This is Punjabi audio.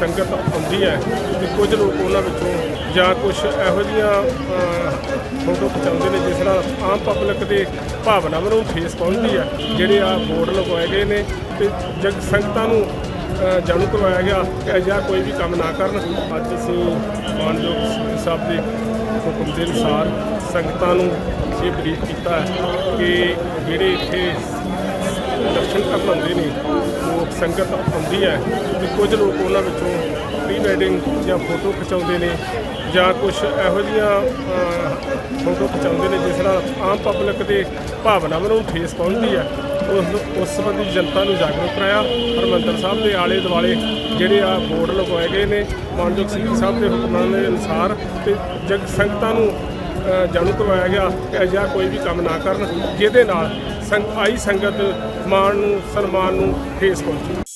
ਸੰਗਤ ਆਉਂਦੀ ਹੈ ਤੇ ਕੁਝ ਲੋਕ ਉਹਨਾਂ ਵਿੱਚੋਂ ਜਾਂ ਕੁਝ ਇਹੋ ਜਿਹੀਆਂ ਫੋਟੋ ਖਿਚਾਉਂਦੇ ਨੇ, ਜਿਸ ਨਾਲ ਆਮ ਪਬਲਿਕ ਦੇ ਭਾਵਨਾਵਾਂ ਨੂੰ ਠੇਸ ਪਹੁੰਚਦੀ ਹੈ। ਜਿਹੜੇ ਆ ਬੋਰਡ ਲਗਵਾਏ ਗਏ ਨੇ ਤੇ ਜਗ ਸੰਗਤਾਂ ਨੂੰ ਜਾਣੂ ਕਰਵਾਇਆ ਗਿਆ ਕਿ ਅਜਿਹਾ ਕੋਈ ਵੀ ਕੰਮ ਨਾ ਕਰਨ। ਅੱਜ ਅਸੀਂ ਮਾਨਯੋਗ ਸਾਹਿਬ ਦੇ ਹੁਕਮ ਦੇ ਅਨੁਸਾਰ ਸੰਗਤਾਂ ਨੂੰ ਇਹ ਬਰੀਫ ਕੀਤਾ ਕਿ ਜਿਹੜੇ ਇੱਥੇ ਦਰਸ਼ਨ ਕਰਨ ਆਉਂਦੇ ਨੇ। ਲੋਕ ਸੰਗਤ ਆਉਂਦੀ ਹੈ ਤੇ ਕੁਝ ਲੋਕ ਉਹਨਾਂ ਵਿੱਚੋਂ ਪ੍ਰੀ ਵੈਡਿੰਗ ਜਾਂ ਫੋਟੋ ਖਿਚਾਉਂਦੇ ਨੇ ਜਾਂ ਕੁਝ ਇਹੋ ਜਿਹੀਆਂ ਫੋਟੋ ਖਿਚਾਉਂਦੇ ਨੇ ਜਿਸ ਨਾਲ ਆਮ ਪਬਲਿਕ ਦੇ ਭਾਵਨਾਵਾਂ ਨੂੰ ਠੇਸ ਪਹੁੰਚਦੀ ਹੈ। ਉਸ ਉਸ ਸੰਬੰਧੀ ਜਨਤਾ ਨੂੰ ਜਾਗਰੂਕ ਕਰਾਇਆ। ਹਰਮੰਦਰ ਸਾਹਿਬ ਦੇ ਆਲੇ ਦੁਆਲੇ ਜਿਹੜੇ ਆ ਬੋਰਡ ਲਗਵਾਏ ਗਏ ਨੇ, ਮਾਨਯੋਗ ਸਿੰਘ ਸਾਹਿਬ ਦੇ ਹੁਕਮਾਂ ਦੇ ਅਨੁਸਾਰ ਤੇ ਜਗ ਸੰਗਤਾਂ ਨੂੰ ਜਾਣੂ ਕਰਵਾਇਆ ਗਿਆ ਕਿ ਅਜਿਹਾ ਕੋਈ ਵੀ ਕੰਮ ਨਾ ਕਰਨ, ਜਿਹਦੇ ਨਾਲ ਸੰਗ ਆਈ ਸੰਗਤ ਮਾਣ ਨੂੰ ਸਨਮਾਨ ਨੂੰ ਠੇਸ ਪਹੁੰਚੀ।